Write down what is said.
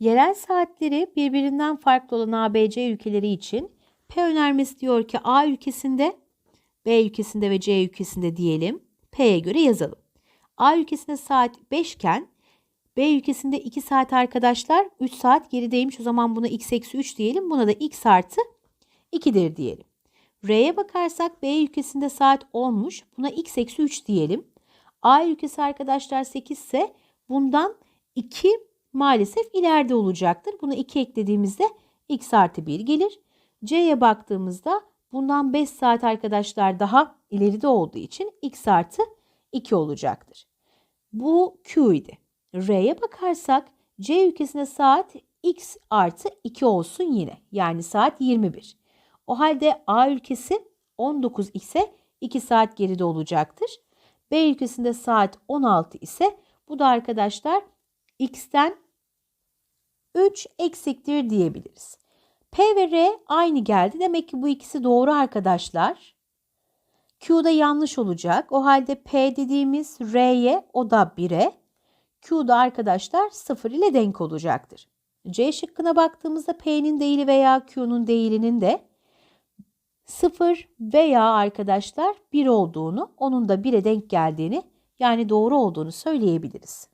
Yerel saatleri birbirinden farklı olan ABC ülkeleri için P önermesi diyor ki A ülkesinde, B ülkesinde ve C ülkesinde diyelim. P'ye göre yazalım. A ülkesinde saat 5 iken B ülkesinde 2 saat arkadaşlar 3 saat gerideymiş. O zaman buna x eksi 3 diyelim. Buna da x artı 2'dir diyelim. R'ye bakarsak B ülkesinde saat 10'muş. Buna x eksi 3 diyelim. A ülkesi arkadaşlar 8 ise bundan 2 maalesef ileride olacaktır. Bunu 2 eklediğimizde x artı 1 gelir. C'ye baktığımızda bundan 5 saat arkadaşlar daha ileride olduğu için x artı 2 olacaktır. Bu Q idi. R'ye bakarsak C ülkesinde saat x artı 2 olsun yine. Yani saat 21. O halde A ülkesi 19 ise 2 saat geride olacaktır. B ülkesinde saat 16 ise bu da arkadaşlar x'ten 3 eksiktir diyebiliriz. P ve R aynı geldi. Demek ki bu ikisi doğru arkadaşlar. Q'da yanlış olacak. O halde P dediğimiz R'ye o da 1'e. Q'da arkadaşlar 0 ile denk olacaktır. C şıkkına baktığımızda P'nin değili veya Q'nun değilinin de 0 veya arkadaşlar 1 olduğunu, onun da 1'e denk geldiğini yani doğru olduğunu söyleyebiliriz.